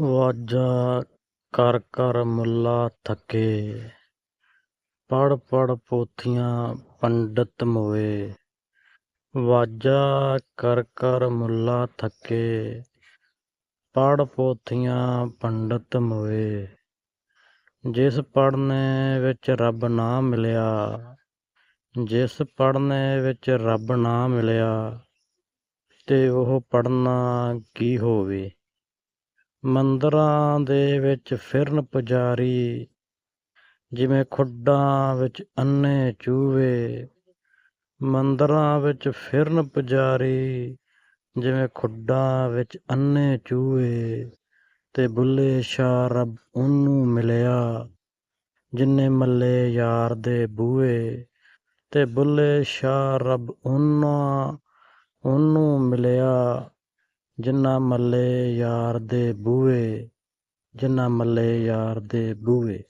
ਵਾਜਾ ਕਰ ਕਰ ਮੁੱਲਾ ਥੱਕੇ। ਪੜ ਪੜ ਪੋਥੀਆਂ ਪੰਡਤ ਮੋਏ। ਵਾਜਾ ਕਰ ਕਰ ਮੁੱਲਾ ਥੱਕੇ। ਪੜ ਪੋਥੀਆਂ ਪੰਡਤ ਮੋਏ। ਜਿਸ ਪੜਨੇ ਵਿੱਚ ਰੱਬ ਨਾ ਮਿਲਿਆ, ਜਿਸ ਪੜਨੇ ਵਿੱਚ ਰੱਬ ਨਾ ਮਿਲਿਆ, ਤੇ ਉਹ ਪੜਨਾ ਕੀ ਹੋਵੇ? ਮੰਦਰਾਂ ਦੇ ਵਿੱਚ ਫਿਰਨ ਪੁਜਾਰੀ, ਜਿਵੇਂ ਖੁੱਡਾਂ ਵਿੱਚ ਅੰਨੇ ਚੂਹੇ, ਮੰਦਰਾਂ ਵਿੱਚ ਫਿਰਨ ਪੁਜਾਰੀ, ਜਿਵੇਂ ਖੁੱਡਾਂ ਵਿੱਚ ਅੰਨੇ ਚੂਹੇ ਤੇ ਬੁੱਲੇ ਸ਼ਾਹ ਰੱਬ ਉਹਨੂੰ ਮਿਲਿਆ, ਜਿੰਨੇ ਮੱਲੇ ਯਾਰ ਦੇ ਬੂਹੇ ਤੇ ਬੁੱਲੇ ਸ਼ਾਹ ਰੱਬ ਉਹਨਾਂ, ਉਹਨੂੰ ਜਿੰਨਾ ਮੱਲੇ ਯਾਰ ਦੇ ਬੂਹੇ ਜਿੰਨਾ ਮੱਲੇ ਯਾਰ ਦੇ ਬੂਹੇ।